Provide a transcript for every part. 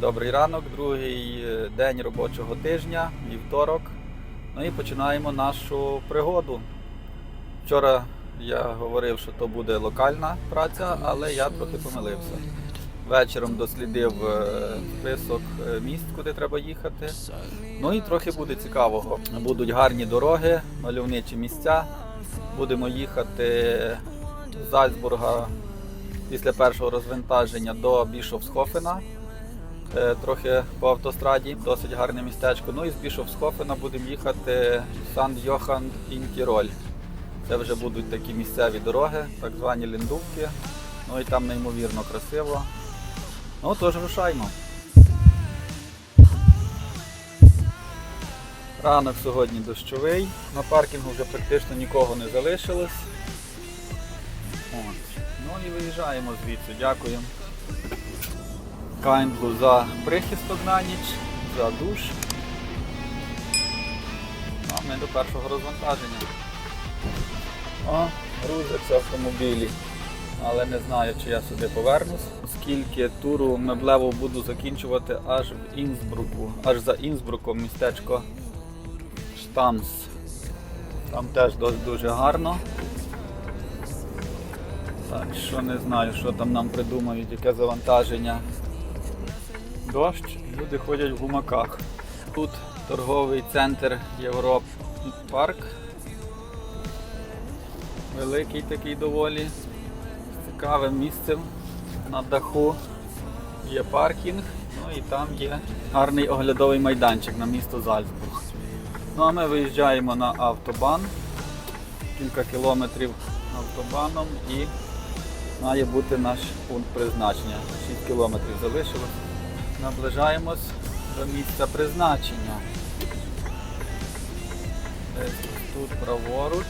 Добрий ранок, другий е, день робочого тижня, вівторок. Ну і починаємо нашу пригоду. Вчора я говорив, що то буде локальна праця, але я трохи помилився. Вечором дослідив е, список е, місць, куди треба їхати. Ну і трохи буде цікавого. Будуть гарні дороги, мальовничі місця. Будемо їхати з Зальцбурга після першого розвантаження до Бішофсхофена. Е, Трохи по автостраді, досить гарне містечко. Ну і з Бішофсхофена будемо їхати сан йохан ін Тіроль. Це вже будуть такі місцеві дороги, так звані ліндувки. Ну і там неймовірно красиво. Ну тож рушаймо. Ранок сьогодні дощовий. На паркінгу вже практично нікого не залишилось. От. Ну і виїжджаємо звідси. Дякуємо. Кайндлу за прихисток на ніч, за душ. Ну, а ми до першого розвантаження. О, грузяться автомобілі. Але не знаю, чи я сюди повернусь, оскільки туру меблево буду закінчувати аж в Інсбруку, аж за Інсбруком містечко Штамс. Там теж дуже гарно. Так, що не знаю, що там нам придумають, яке завантаження. Дощ, люди ходять в гумаках. Тут торговий центр Європ Парк. Великий такий доволі. З цікавим місцем. На даху є паркінг, ну і там є гарний оглядовий майданчик на місто Зальцбург. Ну а ми виїжджаємо на автобан. Кілька кілометрів автобаном і має бути наш пункт призначення. 6 кілометрів залишилось. Наближаємось до місця призначення. Десь тут праворуч.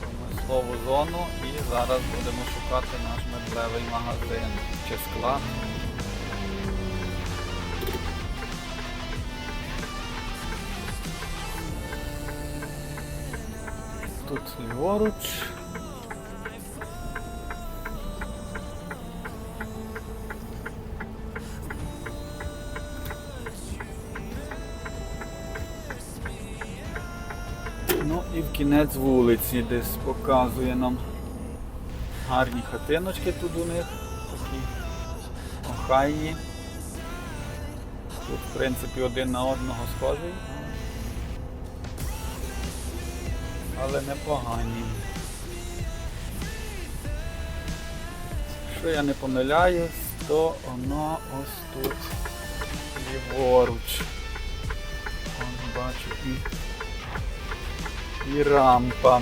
Промислову зону і зараз будемо шукати наш меблевий магазин чи склад. Тут ліворуч. І в кінець вулиці десь показує нам гарні хатиночки тут у них. Такі охайні. Тут в принципі один на одного схожий. Але непогані. Якщо я не помиляюсь, то воно ось тут ліворуч. Вон бачу і і рампа.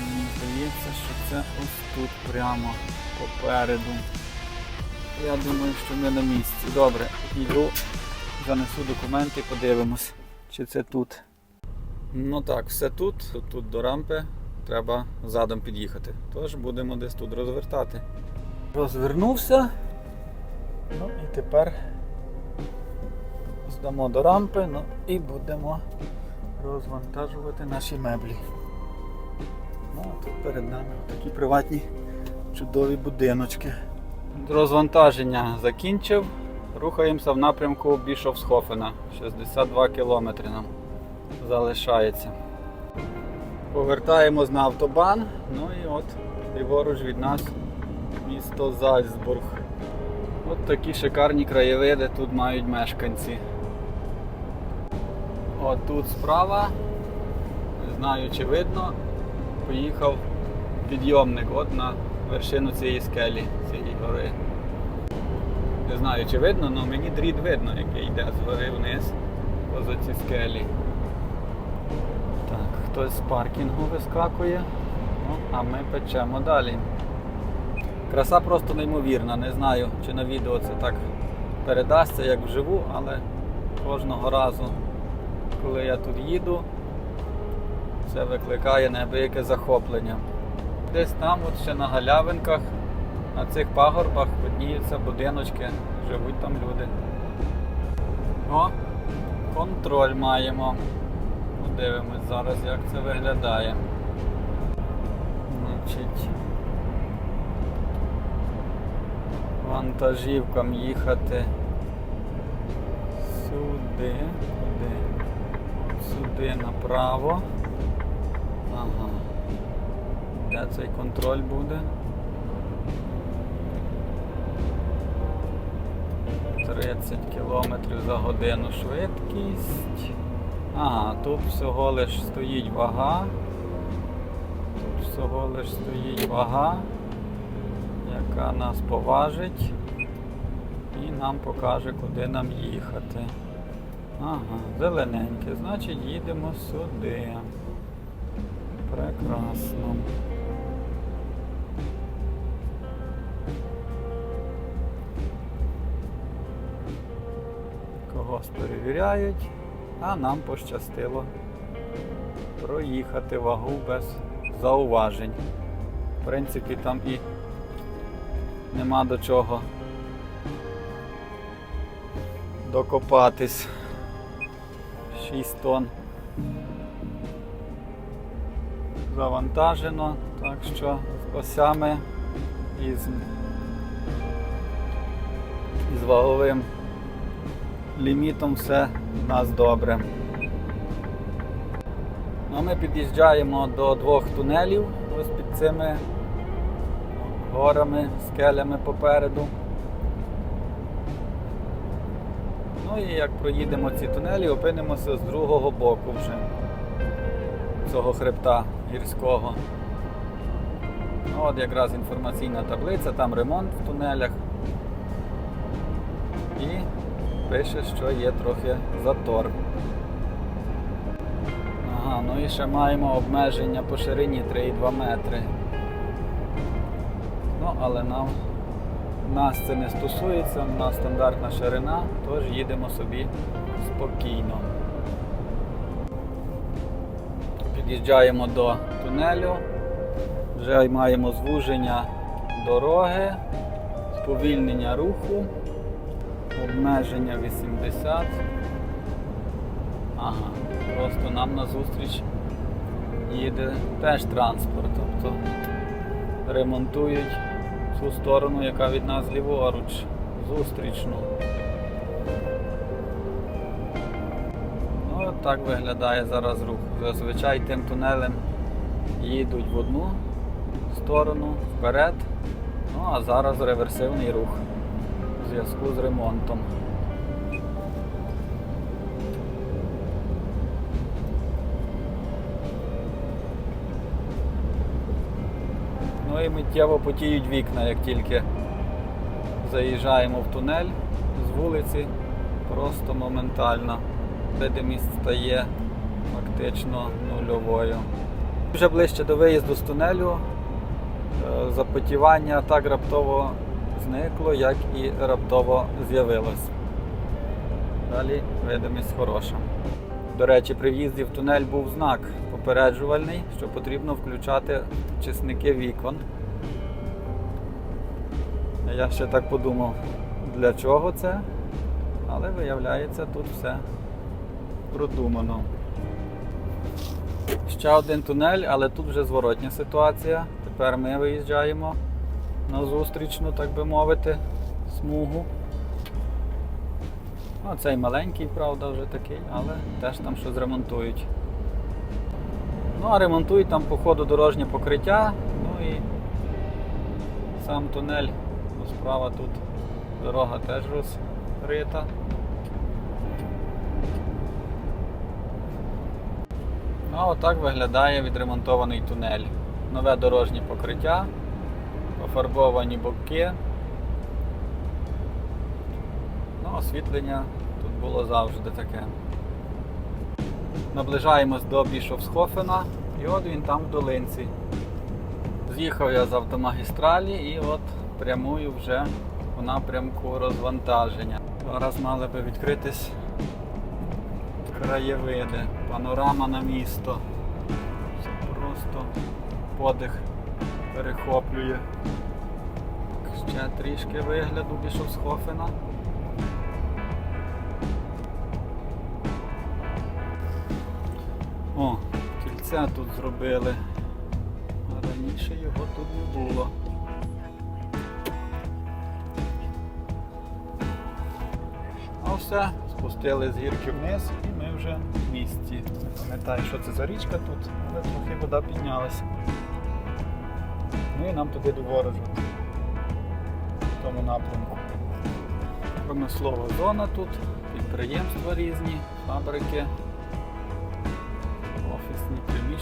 Мені здається, що це ось тут прямо попереду. Я думаю, що ми на місці. Добре, йду, занесу документи і подивимось, чи це тут. Ну так, все тут. Тут, до рампи треба задом під'їхати. Тож будемо десь тут розвертати. Розвернувся. Ну і тепер здамо до рампи, ну і будемо розвантажувати наші меблі. Ну, тут перед нами такі приватні чудові будиночки. Розвантаження закінчив. Рухаємося в напрямку Бішофсхофена. 62 кілометри нам залишається. Повертаємось на автобан. Ну і от ліворуч від нас місто Зальцбург. От такі шикарні краєвиди тут мають мешканці. От тут справа, не знаю чи видно, поїхав підйомник от на вершину цієї скелі, цієї гори. Не знаю чи видно, але мені дріт видно, який йде з гори вниз поза ці скелі. Так, хтось з паркінгу вискакує, ну, а ми печемо далі. Краса просто неймовірна. Не знаю, чи на відео це так передасться, як вживу, але кожного разу, коли я тут їду, це викликає неабияке захоплення. Десь там, от ще на галявинках, на цих пагорбах видніються будиночки, живуть там люди. О, контроль маємо. Подивимось зараз, як це виглядає. Значить, вантажівкам їхати сюди, куди? Сюди направо. Ага. Де цей контроль буде? 30 км за годину швидкість. Ага, тут всього лиш стоїть вага. Тут всього лиш стоїть вага, яка нас поважить і нам покаже, куди нам їхати. Ага, зелененьке, значить їдемо сюди. Прекрасно. Когось перевіряють, а нам пощастило проїхати вагу без зауважень. В принципі, там і нема до чого докопатись. 6 тонн завантажено, так що з осями і з, ваговим лімітом все в нас добре. Ну, ми під'їжджаємо до двох тунелів ось під цими горами, скелями попереду. Ну і як проїдемо ці тунелі, опинимося з другого боку вже цього хребта гірського. Ну, от якраз інформаційна таблиця, там ремонт в тунелях. І пише, що є трохи затор. Ага, ну і ще маємо обмеження по ширині 3,2 метри. Ну, але нам нас це не стосується, у нас стандартна ширина, тож їдемо собі спокійно. Під'їжджаємо до тунелю, вже маємо звуження дороги, сповільнення руху, обмеження 80. Ага, просто нам назустріч їде теж транспорт, тобто ремонтують цю сторону, яка від нас ліворуч, зустрічну. Ну, так виглядає зараз рух. Зазвичай тим тунелем їдуть в одну сторону, вперед, ну а зараз реверсивний рух у зв'язку з ремонтом. Ну і миттєво потіють вікна, як тільки заїжджаємо в тунель з вулиці, просто моментально. Видимість стає фактично нульовою. Вже ближче до виїзду з тунелю е, запотівання так раптово зникло, як і раптово з'явилось. Далі видимість хороша. До речі, при в'їзді в тунель був знак попереджувальний, що потрібно включати чесники вікон. Я ще так подумав, для чого це, але виявляється, тут все продумано. Ще один тунель, але тут вже зворотня ситуація. Тепер ми виїжджаємо на зустрічну, так би мовити, смугу. Ну, цей маленький, правда, вже такий, але теж там щось ремонтують. Ну, а ремонтують там по ходу дорожнє покриття, ну і сам тунель, ну, справа тут дорога теж розрита. Ну, а отак виглядає відремонтований тунель. Нове дорожнє покриття, пофарбовані боки. Ну, освітлення тут було завжди таке. Наближаємось до Бішовсхофена і от він там в долинці. З'їхав я з автомагістралі і от прямую вже в напрямку розвантаження. Зараз мали би відкритись краєвиди, панорама на місто. Це просто подих перехоплює. Ще трішки вигляду Бішовсхофена. Кільця тут зробили. А раніше його тут не було. все, спустили з гірки вниз і ми вже в місті. Не пам'ятаю, що це за річка тут, але трохи вода піднялася. Ну і нам туди доворожу. В тому напрямку. Промислова зона тут, підприємства різні, фабрики,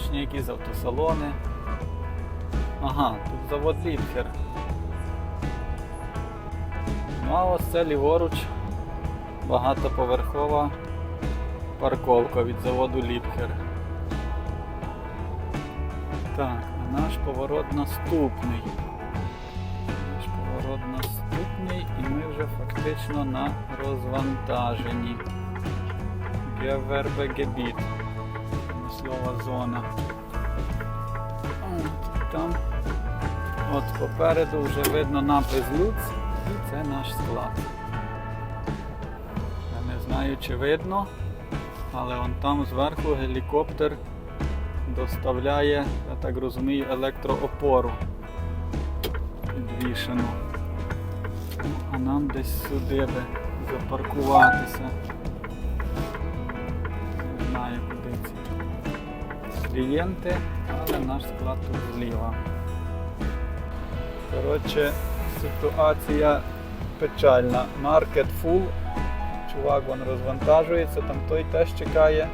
приміщення, якісь автосалони. Ага, тут завод Ліпхер. Ну а ось це ліворуч багатоповерхова парковка від заводу Ліпхер. Так, наш поворот наступний. Наш поворот наступний і ми вже фактично на розвантаженні. Гевербегебіт. Промислова зона. От, там. От попереду вже видно напис Люкс і це наш склад. Я не знаю чи видно, але вон там зверху гелікоптер доставляє, я так розумію, електроопору підвішену. Ну, А нам десь сюди би запаркуватися. Клієнти, але наш склад тут зліва. Коротше, ситуація печальна. Маркет full. Чувак вон розвантажується, там той теж чекає.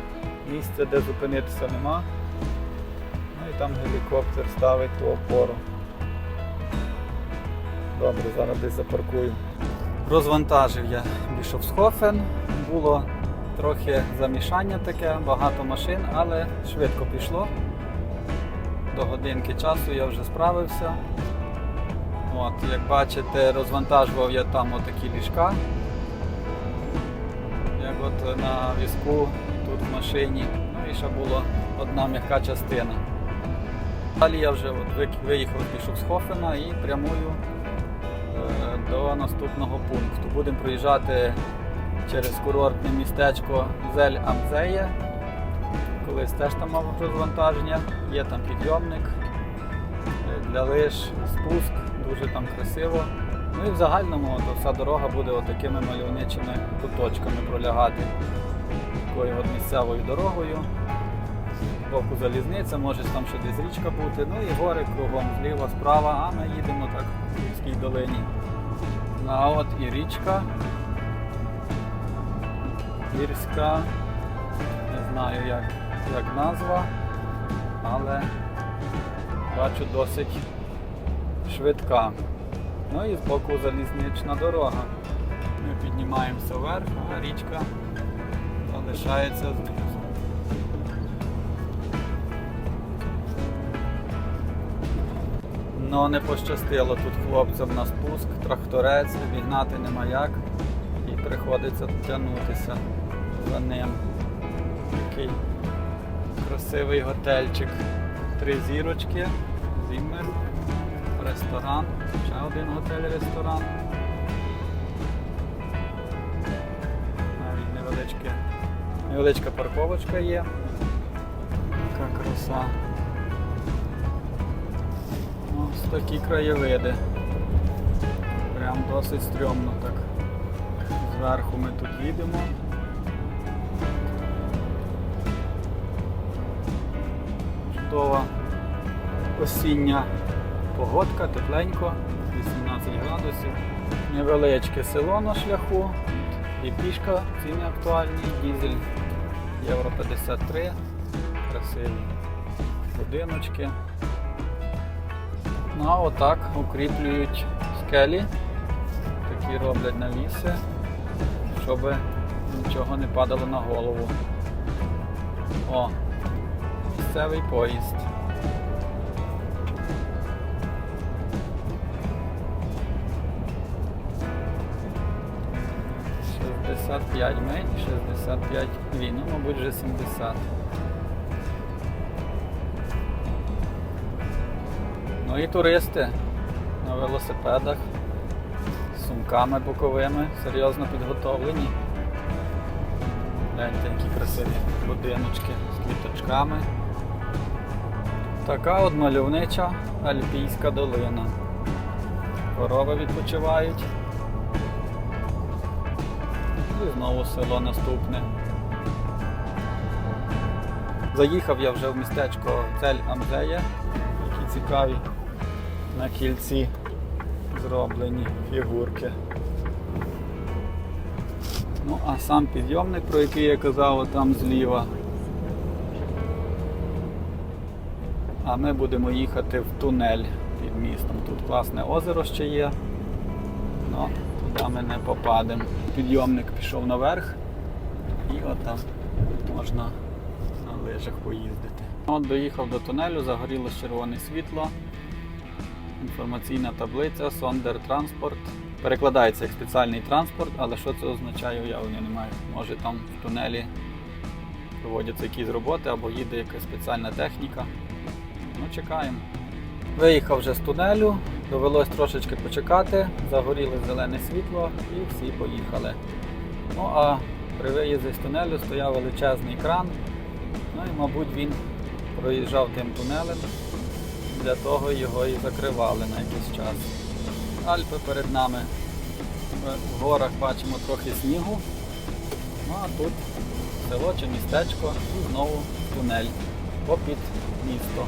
Місця, де зупинитися нема. Ну і там гелікоптер ставить ту опору. Добре, зараз десь запаркую. Розвантажив я Бішовсхофен. Було трохи замішання таке, багато машин, але швидко пішло. До годинки часу я вже справився. От, як бачите, розвантажував я там отакі ліжка. Як от на візку, тут в машині. Ну і ще була одна м'яка частина. Далі я вже от ви- виїхав з Бішопсхофена і прямую е, до наступного пункту. Будемо проїжджати через курортне містечко Зель Амзеє. Колись теж там мав розвантаження, є там підйомник е, для лиш, спуск, дуже там красиво. Ну і в загальному от, вся дорога буде отакими мальовничими куточками пролягати такою от місцевою дорогою. Боку залізниця, може там ще десь річка бути, ну і гори кругом, зліва, справа, а ми їдемо так в Львівській долині. А от і річка. Гірська, не знаю як, як назва, але бачу досить швидка. Ну і збоку залізнична дорога. Ми піднімаємося вверх, а річка залишається знизу. Ну не пощастило тут хлопцям на спуск, тракторець, відігнати нема як і приходиться тягнутися за ним. Такий красивий готельчик. Три зірочки, зіммер, ресторан, ще один готель-ресторан. Навіть невеличке, невеличка парковочка є. Яка краса. Ось такі краєвиди. Прям досить стрьомно так. Зверху ми тут їдемо. Чудова осіння погодка, тепленько, 18 градусів. Невеличке село на шляху. І пішка ціни актуальні, дізель Євро 53, красиві будиночки. Ну а отак укріплюють скелі, такі роблять навіси, щоб нічого не падало на голову. О, місцевий поїзд. Шістдесят п'ять ми і 65 він, ну, мабуть, вже 70. Ну і туристи на велосипедах з сумками боковими, серйозно підготовлені. Гляньте, які красиві будиночки з квіточками. Така от мальовнича Альпійська долина. Корови відпочивають. І знову село наступне. Заїхав я вже в містечко Цель Амзея, які цікаві на кільці зроблені фігурки. Ну, а сам підйомник, про який я казав, там зліва. А ми будемо їхати в тунель під містом. Тут класне озеро ще є. Ну, туди ми не попадемо. Підйомник пішов наверх і от там можна на лижах поїздити. От доїхав до тунелю, загорілось червоне світло. Інформаційна таблиця, Сондер транспорт. Перекладається як спеціальний транспорт, але що це означає, уявлення немає. Може там в тунелі проводяться якісь роботи або їде якась спеціальна техніка. Ну, чекаємо. Виїхав вже з тунелю, довелось трошечки почекати, загоріло зелене світло і всі поїхали. Ну а при виїзді з тунелю стояв величезний кран. Ну і, мабуть, він проїжджав тим тунелем. Для того його і закривали на якийсь час. Альпи перед нами. В горах бачимо трохи снігу. Ну а тут село чи містечко і знову тунель попід місто.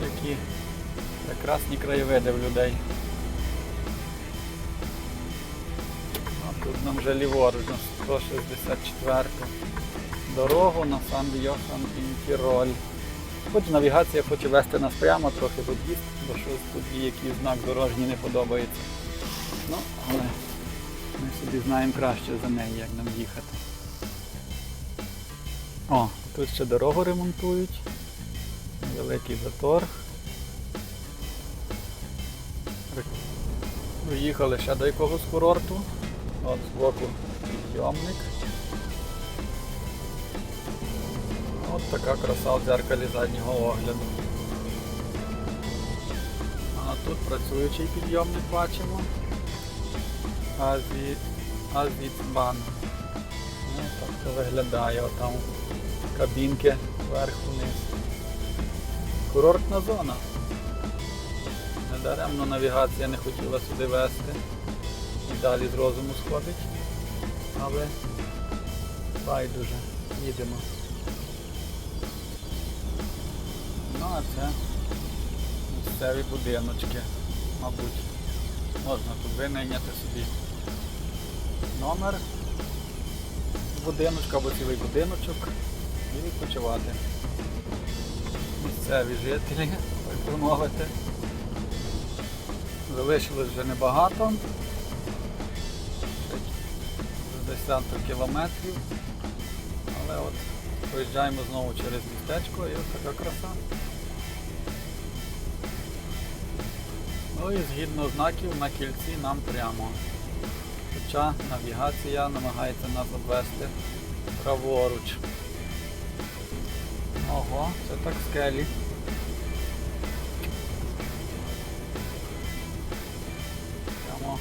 Такі прекрасні краєвиди в людей. А тут нам вже ліворуч на 164 дорогу на сан Йохан Інтіроль. Хоч навігація хоче вести нас прямо, трохи тут їсть, бо щось тут є якийсь знак дорожній не подобається. Ну, але ми собі знаємо краще за неї, як нам їхати. О, тут ще дорогу ремонтують. Великий затор. Доїхали ще до якогось курорту. От збоку підйомник. От така краса в дзеркалі заднього огляду. А тут працюючий підйомник бачимо. Азі... Азіцбан. Ну, так це виглядає отам кабінки вверх-вниз. Курортна зона. Недаремно навігація не хотіла сюди вести. І далі з розуму сходить. Але байдуже, їдемо. Ну а це місцеві будиночки, мабуть. Можна тут винайняти собі номер будиночка або цілий будиночок і відпочивати. Місцеві жителі, так би мовити. Залишилось вже небагато. Десяток кілометрів. Але от проїжджаємо знову через містечко і ось така краса. Ну і згідно знаків на кільці нам прямо. Хоча навігація намагається нас обвести праворуч. Ого, це так скелі. Прямо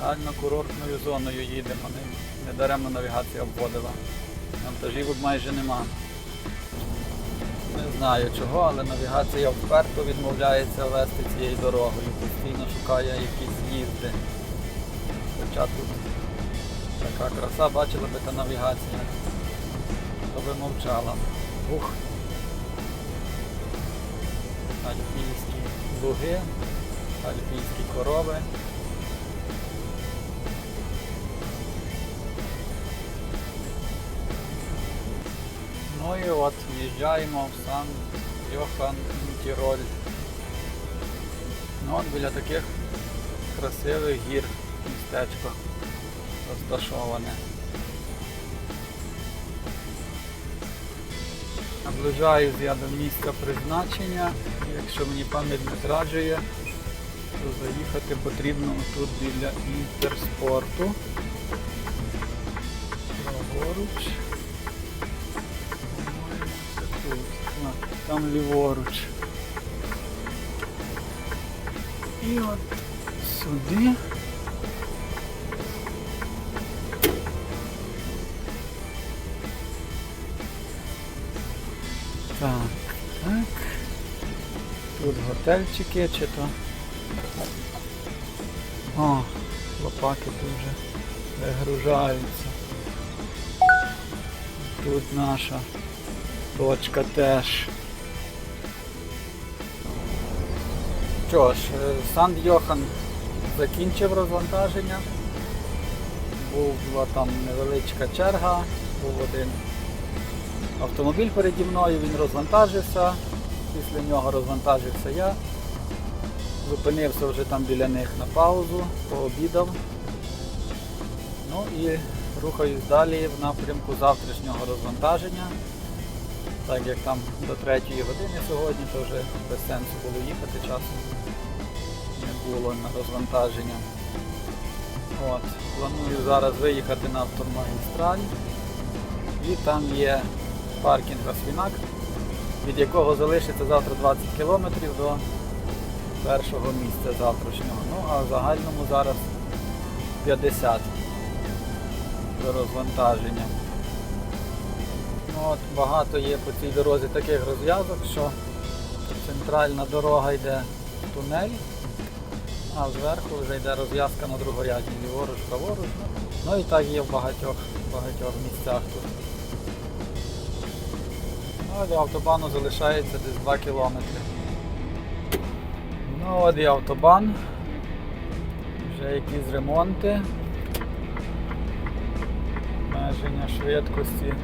реально курортною зоною їдемо. Не, даремно навігація обводила. Вантажівок майже нема. Знаю чого, але навігація вперто відмовляється вести цією дорогою. Постійно шукає якісь їзди. Хоча тут така краса, бачила би та навігація. То би мовчала. Ух. Альпійські луги, альпійські корови. Ну і от в'їжджаємо в сан Йохан Тіроль. Ну от біля таких красивих гір містечко розташоване. Наближаюсь я до місця призначення. Якщо мені пам'ять не зраджує, то заїхати потрібно тут біля інтерспорту. Праворуч. Там ліворуч. І от сюди. Так, так. Тут готельчики чи то. О, лопаки вже вигружаються. Тут наша точка теж. Що ж, е, Сан Йохан закінчив розвантаження. Була там невеличка черга, був один автомобіль переді мною, він розвантажився. Після нього розвантажився я. Зупинився вже там біля них на паузу, пообідав. Ну і рухаюсь далі в напрямку завтрашнього розвантаження. Так як там до 3 години сьогодні, то вже без сенсу було їхати часу. Було на розвантаження. От. Планую зараз виїхати на автомагістраль. І там є паркінг Асвінак, від якого залишиться завтра 20 кілометрів до першого місця завтрашнього. Ну а в загальному зараз 50 до розвантаження. Ну, от, багато є по цій дорозі таких розв'язок, що центральна дорога йде в тунель, а зверху вже йде розв'язка на другорядній, ліворуч, праворуч. Ну і так є в багатьох, багатьох місцях тут. Ну, до автобану залишається десь 2 кілометри. Ну от і автобан. Вже якісь ремонти. Обмеження швидкості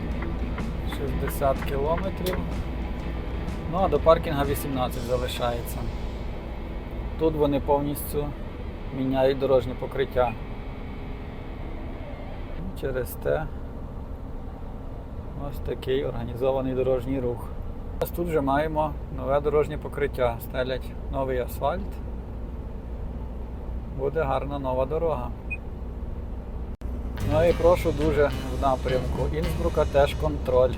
60 кілометрів. Ну а до паркінга 18 залишається. Тут вони повністю міняють дорожнє покриття. Через те ось такий організований дорожній рух. Тут вже маємо нове дорожнє покриття. Стелять новий асфальт. Буде гарна нова дорога. Ну і прошу дуже в напрямку. Інсбрука теж контроль.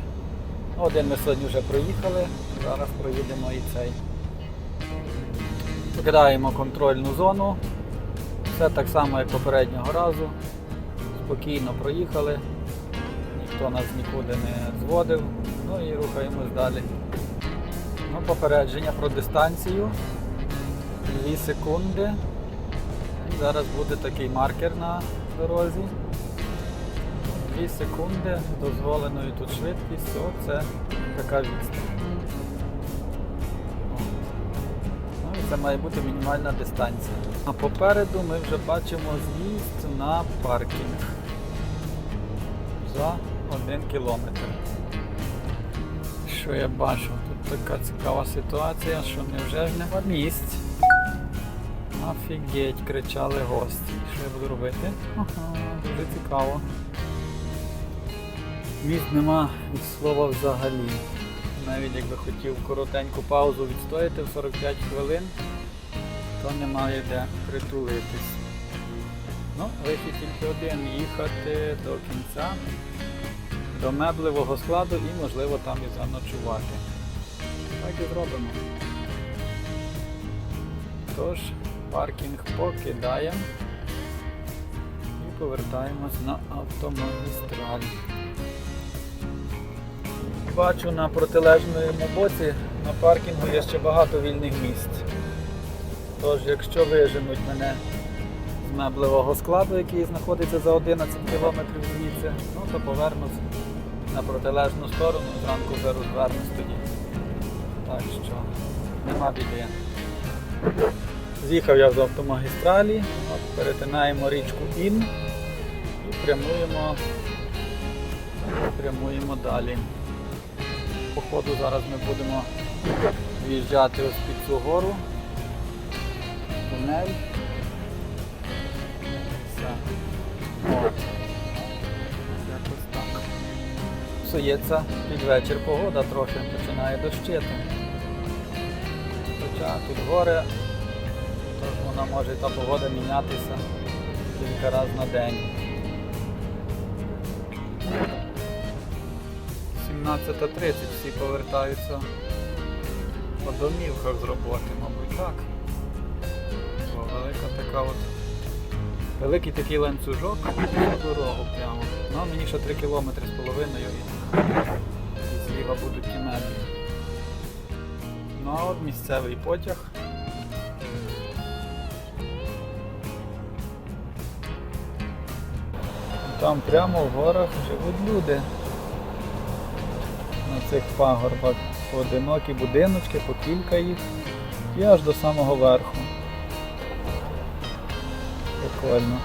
Один ми сьогодні вже проїхали, зараз проїдемо і цей. Покидаємо контрольну зону. Все так само, як попереднього разу. Спокійно проїхали, ніхто нас нікуди не зводив. Ну і рухаємось далі. Ну, попередження про дистанцію. 2 секунди. І зараз буде такий маркер на дорозі. 2 секунди дозволеною тут швидкістю. Це така відстань. Це має бути мінімальна дистанція. А попереду ми вже бачимо з'їзд на паркінг за 1 кілометр. Що я бачу? Тут така цікава ситуація, що невже ж нема місць. Офігеть, кричали гості. Що я буду робити? Ага, дуже цікаво. Місць нема від слова взагалі. Навіть якби хотів коротеньку паузу відстояти в 45 хвилин, то немає де притулитись. Ну, вихід тільки один їхати до кінця, до меблевого складу і можливо там і заночувати. Так і зробимо. Тож, паркінг покидаємо і повертаємось на автомагістраль. Бачу на протилежному боці на паркінгу є ще багато вільних місць. Тож, якщо виженуть мене з меблевого складу, який знаходиться за 11 кілометрів звідси, ну то повернусь на протилежну сторону, зранку вже розвернусь тоді. Так що нема біди. З'їхав я з автомагістралі, от, перетинаємо річку Ін і прямуємо, прямуємо далі. По зараз ми будемо в'їжджати ось під цю гору, тунель. Все. Псується під вечір погода трохи починає дощити. Хоча тут гори, тож вона може та погода мінятися кілька разів на день. 17.30 всі повертаються по домівках з роботи, мабуть, так. Бо велика така от. Великий такий ланцюжок по дорогу прямо. Ну, мені ще 3 кілометри з половиною і, і зліва будуть меблі. Ну а от місцевий потяг. Там прямо в горах живуть люди. Цих пагорбах поодинокі будиночки, по кілька їх. І аж до самого верху. Прикольно.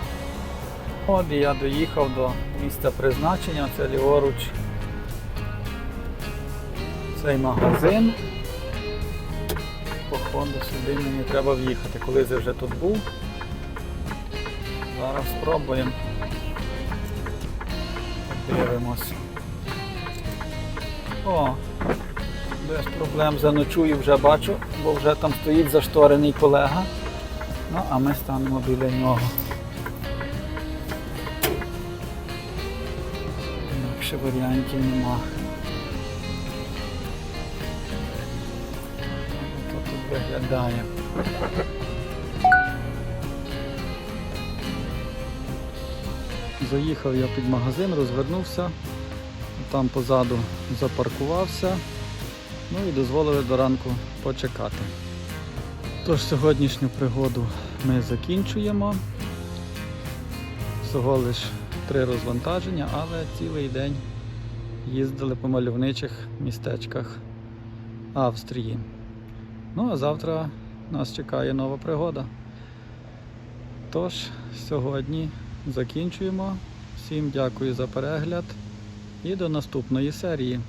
От і я доїхав до місця призначення, це ліворуч. Цей магазин. Походу сюди мені треба в'їхати. Колись я вже тут був. Зараз спробуємо. Подивимось. О, без проблем заночую вже бачу, бо вже там стоїть зашторений колега. Ну, а ми станемо біля нього. Інакше варіантів нема. Ось тут виглядає. Заїхав я під магазин, розвернувся, там позаду запаркувався, ну і дозволили до ранку почекати. Тож сьогоднішню пригоду ми закінчуємо. Всього лиш три розвантаження, але цілий день їздили по мальовничих містечках Австрії. Ну а завтра нас чекає нова пригода. Тож, сьогодні закінчуємо. Всім дякую за перегляд і до наступної серії.